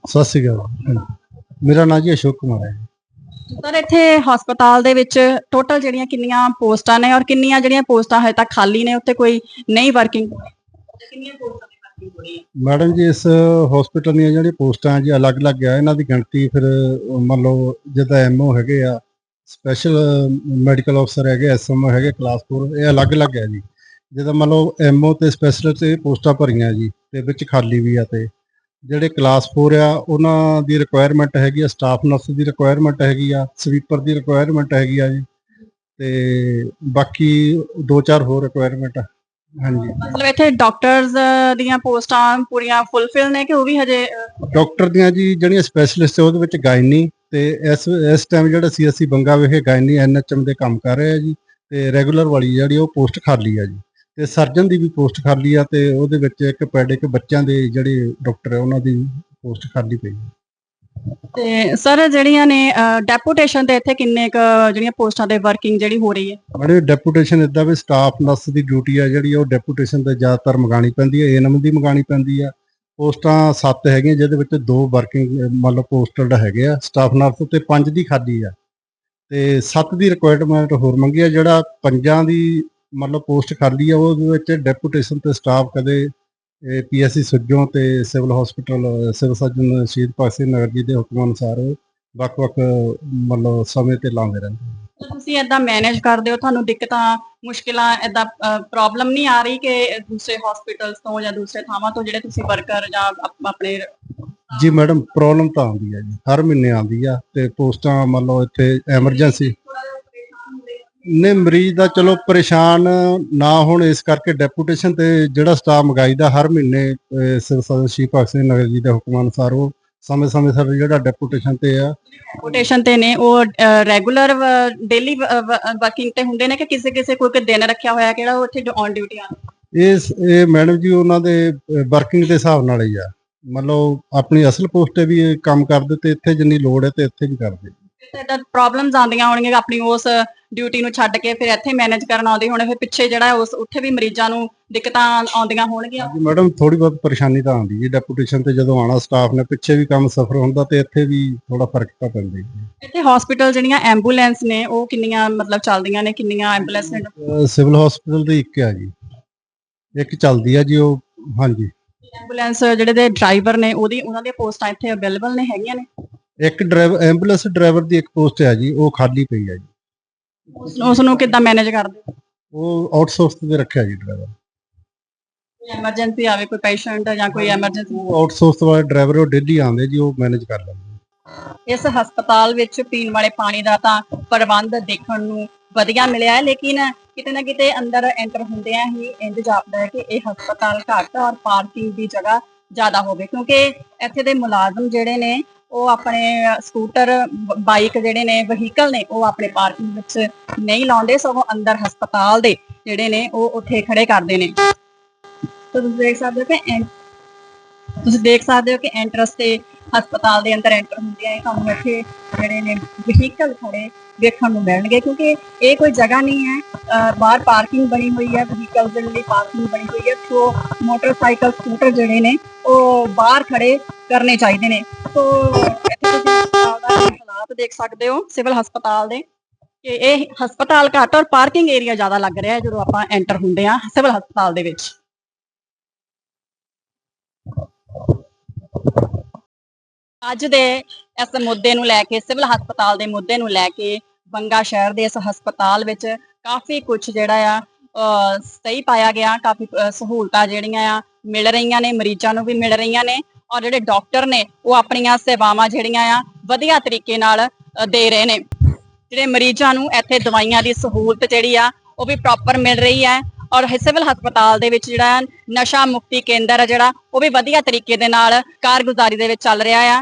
ਸਤਿ ਸ਼੍ਰੀ ਅਕਾਲ। ਮੇਰਾ ਨਾਮ ਜੀ ਅਸ਼ੋਕ ਕੁਮਾਰ ਹੈ। ਸਰ ਇੱਥੇ ਹਸਪਤਾਲ ਦੇ ਵਿੱਚ ਟੋਟਲ ਜਿਹੜੀਆਂ ਕਿੰਨੀਆਂ ਪੋਸਟਾਂ ਨੇ ਔਰ ਕਿੰਨੀਆਂ ਜਿਹੜੀਆਂ ਪੋਸਟਾਂ ਹਜੇ ਤੱਕ ਖਾਲੀ ਨੇ ਉੱਤੇ ਕੋਈ ਨਹੀਂ ਵਰਕਿੰਗ ਕਿੰਨੀਆਂ ਪੋਸਟਾਂ ਮੈਡਮ ਜੀ, ਇਸ ਹਸਪੀਟਲ ਦੀਆਂ ਜਿਹੜੀਆਂ ਪੋਸਟਾਂ ਜੀ, ਅਲੱਗ-ਅਲੱਗ ਆ, ਇਹਨਾਂ ਦੀ ਗਿਣਤੀ ਫਿਰ, ਮੰਨ ਲਓ, ਜਿੱਦਾਂ ਐਮਓ ਹੈਗੇ ਆ ਸਪੈਸ਼ਲ ਮੈਡੀਕਲ ਅਫਸਰ ਹੈਗੇ ਐਸਐਮਓ ਹੈਗੇ ਕਲਾਸ 4 ਇਹ ਅਲੱਗ-ਅਲੱਗ ਹੈ ਜੀ। ਜਿੱਦਾਂ ਮੰਨ ਲਓ ਐਮਓ ਤੇ ਸਪੈਸ਼ਲਿਸਟ ਇਹ ਪੋਸਟਾਂ ਭਰੀਆਂ ਜੀ, ਤੇ ਵਿੱਚ ਖਾਲੀ ਵੀ ਆ ਤੇ। ਜਿਹੜੇ ਕਲਾਸ 4 ਆ, ਉਹਨਾਂ ਦੀ ਰਿਕੁਆਇਰਮੈਂਟ ਹੈਗੀ ਆ ਸਟਾਫ ਨਰਸ ਦੀ ਰਿਕੁਆਇਰਮੈਂਟ ਹੈਗੀ ਆ ਸਵੀਪਰ ਦੀ ਰਿਕੁਆਇਰਮੈਂਟ ਹੈਗੀ ਆ ਜੀ। ਤੇ ਬਾਕੀ ਦੋ ਚਾਰ ਹੋਰ ਰਿਕੁਆਇਰਮੈਂਟ ਹਾਂਜੀ। ਮਤਲਬ ਇੱਥੇ ਡਾਕਟਰਸ ਦੀਆਂ ਪੋਸਟਾਂ ਪੂਰੀਆਂ ਫੁੱਲਫਿਲ ਨੇ ਕਿ ਉਹ ਵੀ ਹਜੇ ਡਾਕਟਰ ਦੀਆਂ ਜੀ ਜਿਹੜੀਆਂ ਸਪੈਸ਼ਲਿਸਟ ਹੈ ਉਹਦੇ ਵਿੱਚ ਗਾਇਨੀ ਤੇ ਇਸ ਇਸ ਟਾਈਮ ਜਿਹੜਾ ਸੀਐਸਸੀ ਬੰਗਾ ਵਿਖੇ ਗਾਇਨੀ ਐਨਐਚਐਮ ਦੇ ਕੰਮ ਕਰ ਰਹੇ ਆ ਜੀ ਤੇ ਰੈਗੂਲਰ ਵਾਲੀ ਜਿਹੜੀ ਉਹ ਪੋਸਟ ਖਾਲੀ ਆ ਜੀ। ਤੇ ਸਰਜਨ ਦੀ ਵੀ ਪੋਸਟ ਖਾਲੀ ਆ ਤੇ ਉਹਦੇ ਵਿੱਚ ਇੱਕ ਪੈਡਿਕ ਬੱਚਿਆਂ ਦੇ ਜਿਹੜੇ ਡਾਕਟਰ ਹੈ ਉਹਨਾਂ ਦੀ ਪੋਸਟ ਖਾਲੀ ਪਈ ਹੈ ਤੇ ਸਰ, ਜਿਹੜੀਆਂ ਨੇ ਡੈਪੂਟੇਸ਼ਨ ਤੇ ਇੱਥੇ ਕਿੰਨੇ ਕੁ, ਜਿਹੜੀਆਂ ਪੋਸਟਾਂ ਤੇ ਵਰਕਿੰਗ ਜਿਹੜੀ ਹੋ ਰਹੀ ਹੈ? ਬੜੇ ਡੈਪੂਟੇਸ਼ਨ ਇਦਾਂ ਵੀ ਸਟਾਫ ਨਰਸ ਦੀ ਡਿਊਟੀ ਆ ਜਿਹੜੀ, ਉਹ ਡੈਪੂਟੇਸ਼ਨ ਤੇ ਜ਼ਿਆਦਾਤਰ ਮੰਗਾਣੀ ਪੈਂਦੀ ਹੈ ਏਐਨਐਮ ਦੀ ਮੰਗਾਣੀ ਪੈਂਦੀ ਆ। ਪੋਸਟਾਂ 7 ਹੈਗੀਆਂ, ਜਿਹਦੇ ਵਿੱਚ ਦੋ ਵਰਕਿੰਗ ਮਤਲਬ ਲਓ ਪੋਸਟਡ ਹੈਗੇ ਆ ਸਟਾਫ ਨਰਸ ਤੇ 5 ਦੀ ਖਾਲੀ ਆ। ਤੇ 7 ਦੀ ਰਿਕੁਆਇਰਮੈਂਟ ਹੋਰ ਮੰਗੀ ਆ, ਜਿਹੜਾ ਪੰਜਾਂ ਦੀ ਮਤਲਬ ਪੋਸਟ ਖਾਲੀ ਆ, ਉਹਦੇ ਵਿੱਚ ਡੈਪੂਟੇਸ਼ਨ ਤੇ ਸਟਾਫ ਕਦੇ ਪੀਐਸਸੀ ਸੁਜੋਂ ਤੇ ਸਿਵਲ ਹਸਪੀਟਲ ਸਿਵਲ ਸਰਜਨ ਸ਼ਹੀਦ ਭਗਤ ਸਿੰਘ ਨਗਰ ਜੀ ਦੇ ਹੁਕਮ ਅਨੁਸਾਰ ਵੱਖ-ਵੱਖ ਮੰਨ ਲਓ ਸਮੇਂ ਤੇ ਲਾਉਂਦੇ ਰਹਿੰਦੇ ਤੁਸੀਂ ਏਦਾਂ ਮੈਨੇਜ ਕਰਦੇ ਹੋ? ਤੁਹਾਨੂੰ ਦਿੱਕਤਾਂ ਮੁਸ਼ਕਿਲਾਂ ਏਦਾਂ ਪ੍ਰੋਬਲਮ ਨਹੀਂ ਆ ਰਹੀ ਕਿ ਦੂਸਰੇ ਹਸਪੀਟਲਸ ਤੋਂ ਜਾਂ ਦੂਸਰੇ ਥਾਵਾਂ ਤੋਂ ਜਿਹੜੇ ਤੁਸੀਂ ਵਰਕਰ ਜਾਂ ਆਪ- ਆਪਣੇ ਜੀ ਮੈਡਮ ਪ੍ਰੋਬਲਮ ਤਾਂ ਆਉਂਦੀ ਹੈ ਜੀ ਹਰ ਮਹੀਨੇ ਆਉਂਦੀ ਆ ਤੇ ਪੋਸਟਾਂ ਮੰਨ ਲਓ ਇੱਥੇ ਐਮਰਜੈਂਸੀ ਨੇ ਮਰੀਜ਼ ਦਾ ਚਲੋ ਪਰੇਸ਼ਾਨ ਨਾ ਹੋਣ ਇਸ ਕਰਕੇ ਡੈਪੂਟੇਸ਼ਨ ਤੇ ਜਿਹੜਾ ਸਟਾਫ ਮੰਗਾਈ ਦਾ ਹਰ ਮਹੀਨੇ ਸਿਵਲ ਸਰਜਨ ਸ਼੍ਰੀ ਭਗਤ ਸਿੰਘ ਨਗਰ ਜੀ ਦੇ ਹੁਕਮ ਅਨੁਸਾਰ ਉਹ ਸਮੇਂ-ਸਮੇਂ ਸਿਰ ਜਿਹੜਾ ਡੈਪੂਟੇਸ਼ਨ ਤੇ ਆ। ਕੋਟੇਸ਼ਨ ਤੇ ਨੇ ਉਹ ਰੈਗੂਲਰ ਡੇਲੀ ਵਰਕਿੰਗ ਤੇ ਹੁੰਦੇ ਨੇ ਕਿ ਕਿਸੇ ਕਿਸੇ ਕੋਈ ਕੋਈ ਦਿਨ ਰੱਖਿਆ ਹੋਇਆ ਕਿਹੜਾ ਉਹ ਇੱਥੇ ਔਨ ਡਿਊਟੀ ਆ? ਇਸ ਇਹ ਮੈਡਮ ਜੀ ਉਹਨਾਂ ਦੇ ਵਰਕਿੰਗ ਦੇ ਹਿਸਾਬ ਨਾਲ ਹੀ ਆ। ਮੰਨ ਲਓ ਆਪਣੀ ਅਸਲ ਪੋਸਟ ਤੇ ਵੀ ਕੰਮ ਕਰਦੇ ਤੇ ਇੱਥੇ ਜਿੰਨੀ ਲੋੜ ਹੈ ਤੇ ਇੱਥੇ ਵੀ ਕਰਦੇ। ਏਦਾਂ ਪ੍ਰੋਬਲਮਸ ਆਉਂਦੀਆਂ ਹੋਣਗੀਆਂ ਆਪਣੀ ਉਸ ਡਿਊਟੀ ਨੂੰ ਛੱਡ ਕੇ ਫਿਰ ਇੱਥੇ ਮੈਨੇਜ ਕਰਨ ਆਉਂਦੇ ਹੋਣੇ ਫਿਰ ਪਿੱਛੇ ਜਿਹੜਾ ਉਸ ਉੱਥੇ ਵੀ ਮਰੀਜ਼ਾਂ ਨੂੰ ਦਿੱਕਤਾਂ ਆਉਂਦੀਆਂ ਹੋਣਗੀਆਂ। ਜੀ ਮੈਡਮ ਥੋੜੀ ਬਹੁਤ ਪਰੇਸ਼ਾਨੀ ਤਾਂ ਆਉਂਦੀ ਹੈ। ਡੈਪੂਟੇਸ਼ਨ ਤੇ ਜਦੋਂ ਆਣਾ ਸਟਾਫ ਨੇ ਪਿੱਛੇ ਵੀ ਕੰਮ ਸਫਰ ਹੁੰਦਾ ਤੇ ਇੱਥੇ ਵੀ ਥੋੜਾ ਫ਼ਰਕ ਤਾਂ ਪੈਂਦਾ ਹੀ ਹੈ। ਇੱਥੇ ਹਸਪੀਟਲ ਜਿਹੜੀਆਂ ਐਂਬੂਲੈਂਸ ਨੇ ਉਹ ਕਿੰਨੀਆਂ ਮਤਲਬ ਚੱਲਦੀਆਂ ਨੇ ਕਿੰਨੀਆਂ ਐਂਬੂਲੈਂਸ ਨੇ? ਅਹ ਸਿਵਲ ਹਸਪੀਟਲ ਦੀ ਇੱਕ ਆ ਜੀ। ਇੱਕ ਚੱਲਦੀ ਆ ਜੀ ਉਹ ਹਾਂਜੀ। ਐਂਬੂਲੈਂਸ ਜਿਹੜੇ ਦੇ ਡਰਾਈਵਰ ਨੇ ਉਹਦੀ ਉਹਨਾਂ ਦੀਆਂ ਪੋਸਟਾਂ ਇੱਥੇ ਅਵੇਲੇਬਲ ਨੇ ਹੈਗੀਆਂ ਨੇ? ਇੱਕ ਡਰਾਈਵਰ ਐਂਬੂਲੈਂਸ ਡਰਾਈਵਰ ਦੀ ਇੱਕ ਪੋਸਟ ਹੈ ਜੀ ਉਹ ਖਾਲੀ ਪਈ ਹੈ ਜੀ। ਉਸ ਨੂੰ ਕਿੱਦਾਂ ਮੈਨੇਜ ਕਰਦੇ? ਹੋ ਉਹ ਆਊਟਸੋਰਸ ਤੇ ਰੱਖਿਆ ਜੀ ਡਰਾਈਵਰ ਐਮਰਜੈਂਸੀ ਆਵੇ ਕੋਈ ਪੇਸ਼ੈਂਟ ਜਾਂ ਕੋਈ ਐਮਰਜੈਂਸੀ ਉਹ ਆਊਟਸੋਰਸ ਵਾਲੇ ਡਰਾਈਵਰ ਉਹ ਡੇਲੀ ਆਉਂਦੇ ਜੀ ਉਹ ਮੈਨੇਜ ਕਰ ਲੈਂਦੇ। ਇਸ ਹਸਪਤਾਲ ਵਿੱਚ ਪੀਣ ਵਾਲੇ ਪਾਣੀ ਦਾ ਤਾਂ ਪ੍ਰਬੰਧ ਦੇਖਣ ਨੂੰ ਵਧੀਆ ਮਿਲਿਆ ਹੈ ਲੇਕਿਨ ਕਿਤੇ ਨਾ ਕਿਤੇ ਅੰਦਰ ਐਂਟਰ ਹੁੰਦਿਆਂ ਹੀ ਇੰਜ ਜਾਪਦਾ ਹੈ ਕਿ ਇਹ ਹਸਪਤਾਲ ਘੱਟ ਔਰ ਪਾਰਕਿੰਗ ਦੀ ਜਗ੍ਹਾ ਜ਼ਿਆਦਾ ਹੋਵੇ ਕਿਉਂਕਿ ਇੱਥੇ ਦੇ ਮੁਲਾਜ਼ਮ ਜਿਹੜੇ ਨੇ ਉਹ ਆਪਣੇ ਸਕੂਟਰ ਬਾਈਕ ਜਿਹੜੇ ਨੇ ਵਹੀਕਲ ਨੇ, ਉਹ ਆਪਣੇ ਪਾਰਕਿੰਗ ਵਿੱਚ ਨਹੀਂ ਲਾਉਂਦੇ, ਸਗੋਂ ਅੰਦਰ ਹਸਪਤਾਲ ਦੇ ਜਿਹੜੇ ਨੇ, ਉਹ ਉੱਥੇ ਖੜੇ ਕਰਦੇ ਨੇ। ਤੁਸੀਂ ਦੇਖ ਸਕਦੇ ਹੋ ਕਿ ਤੁਸੀਂ ਦੇਖ ਸਕਦੇ ਹੋ ਕਿ ਐਂਟਰਸ ਤੇ ਹਸਪਤਾਲ ਦੇ ਅੰਦਰ ਐਂਟਰ ਹੁੰਦਿਆਂ ਹੀ ਤੁਹਾਨੂੰ ਇੱਥੇ ਜਿਹੜੇ ਨੇ ਵਹੀਕਲ ਖੜੇ ਦੇਖਣ ਨੂੰ ਮਿਲਣਗੇ ਕਿਉਂਕਿ ਇਹ ਕੋਈ ਜਗ੍ਹਾ ਨਹੀਂ ਹੈ। ਬਾਹਰ ਪਾਰਕਿੰਗ ਬਣੀ ਹੋਈ ਹੈ ਵਹੀਕਲ ਦੇ ਲਈ ਪਾਰਕਿੰਗ ਬਣੀ ਹੋਈ ਹੈ, ਸੋ ਮੋਟਰਸਾਈਕਲ ਸਕੂਟਰ ਜਿਹੜੇ ਨੇ ਉਹ ਬਾਹਰ ਖੜੇ ਕਰਨੇ ਚਾਹੀਦੇ ਨੇ। ਸੋ ਇੱਥੇ ਤੁਸੀਂ ਹਾਲਾਤ ਦੇਖ ਸਕਦੇ ਹੋ, ਸਿਵਲ ਹਸਪਤਾਲ ਦੇ, ਕਿ ਇਹ ਹਸਪਤਾਲ ਘੱਟ ਔਰ ਪਾਰਕਿੰਗ ਏਰੀਆ ਜ਼ਿਆਦਾ ਲੱਗ ਰਿਹਾ ਹੈ ਜਦੋਂ ਆਪਾਂ ਐਂਟਰ ਹੁੰਦੇ ਆ ਸਿਵਲ ਹਸਪਤਾਲ ਦੇ ਵਿੱਚ। ਅੱਜ ਦੇ ਇਸ ਮੁੱਦੇ ਨੂੰ ਲੈ ਕੇ, ਸਿਵਲ ਹਸਪਤਾਲ ਦੇ ਮੁੱਦੇ ਨੂੰ ਲੈ ਕੇ ਬੰਗਾ ਸ਼ਹਿਰ ਦੇ ਇਸ ਹਸਪਤਾਲ ਵਿੱਚ ਕਾਫੀ ਕੁਝ ਜਿਹੜਾ ਆ ਸਹੀ ਪਾਇਆ ਗਿਆ, ਕਾਫੀ ਸਹੂਲਤਾਂ ਜਿਹੜੀਆਂ ਆ, ਮਿਲ ਰਹੀਆਂ ਨੇ, ਮਰੀਜ਼ਾਂ ਨੂੰ ਵੀ ਮਿਲ ਰਹੀਆਂ ਨੇ ਔਰ ਜਿਹੜੇ ਡਾਕਟਰ ਨੇ ਉਹ ਆਪਣੀਆਂ ਸੇਵਾਵਾਂ ਜਿਹੜੀਆਂ ਆ ਵਧੀਆ ਤਰੀਕੇ ਨਾਲ ਦੇ ਰਹੇ ਨੇ। ਜਿਹੜੇ ਮਰੀਜ਼ਾਂ ਨੂੰ ਇੱਥੇ ਦਵਾਈਆਂ ਦੀ ਸਹੂਲਤ ਜਿਹੜੀ ਆ, ਉਹ ਵੀ ਪ੍ਰੋਪਰ ਮਿਲ ਰਹੀ ਹੈ ਔਰ ਸਿਵਲ ਹਸਪਤਾਲ ਦੇ ਵਿੱਚ ਜਿਹੜਾ ਨਸ਼ਾ ਮੁਕਤੀ ਕੇਂਦਰ ਹੈ ਜਿਹੜਾ, ਉਹ ਵੀ ਵਧੀਆ ਤਰੀਕੇ ਦੇ ਨਾਲ ਕਾਰਗੁਜ਼ਾਰੀ ਦੇ ਵਿੱਚ ਚੱਲ ਰਿਹਾ ਆ।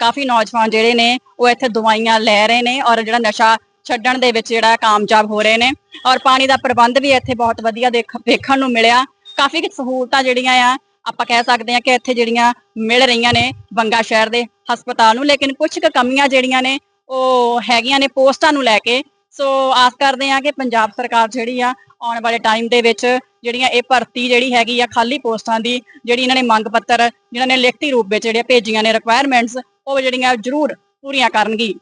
ਕਾਫੀ ਨੌਜਵਾਨ ਜਿਹੜੇ ਨੇ, ਉਹ ਇੱਥੇ ਦਵਾਈਆਂ ਲੈ ਰਹੇ ਨੇ ਔਰ ਜਿਹੜਾ ਨਸ਼ਾ ਛੱਡਣ ਦੇ ਵਿੱਚ ਜਿਹੜਾ ਕਾਮਯਾਬ ਹੋ ਰਹੇ ਨੇ। ਔਰ ਪਾਣੀ ਦਾ ਪ੍ਰਬੰਧ ਵੀ ਇੱਥੇ ਬਹੁਤ ਵਧੀਆ ਦੇਖ ਦੇਖਣ ਨੂੰ ਮਿਲਿਆ। ਕਾਫੀ ਕੁ ਸਹੂਲਤਾਂ ਜਿਹੜੀਆਂ ਆ, ਆਪਾਂ ਕਹਿ ਸਕਦੇ ਹਾਂ ਕਿ ਇੱਥੇ ਜਿਹੜੀਆਂ ਮਿਲ ਰਹੀਆਂ ਨੇ ਬੰਗਾ ਸ਼ਹਿਰ ਦੇ ਹਸਪਤਾਲ ਨੂੰ, ਲੇਕਿਨ ਕੁਝ ਕੁ ਕਮੀਆਂ ਜਿਹੜੀਆਂ ਨੇ, ਉਹ ਹੈਗੀਆਂ ਨੇ ਪੋਸਟਾਂ ਨੂੰ ਲੈ ਕੇ ਸੋ ਆਸ ਕਰਦੇ ਹਾਂ ਕਿ ਪੰਜਾਬ ਸਰਕਾਰ ਜਿਹੜੀ ਆ, ਆਉਣ ਵਾਲੇ ਟਾਈਮ ਦੇ ਵਿੱਚ ਜਿਹੜੀਆਂ ਇਹ ਭਰਤੀ ਜਿਹੜੀ ਹੈਗੀ ਆ ਖਾਲੀ ਪੋਸਟਾਂ ਦੀ, ਜਿਹੜੀ ਇਹਨਾਂ ਨੇ ਮੰਗ ਪੱਤਰ, ਜਿਹਨਾਂ ਨੇ ਲਿਖਤੀ ਰੂਪ ਵਿੱਚ ਜਿਹੜੀਆਂ ਭੇਜੀਆਂ ਨੇ ਰਿਕੁਆਇਰਮੈਂਟਸ ਉਹ ਜਿਹੜੀਆਂ ਜ਼ਰੂਰ ਪੂਰੀਆਂ ਕਰਨਗੀ।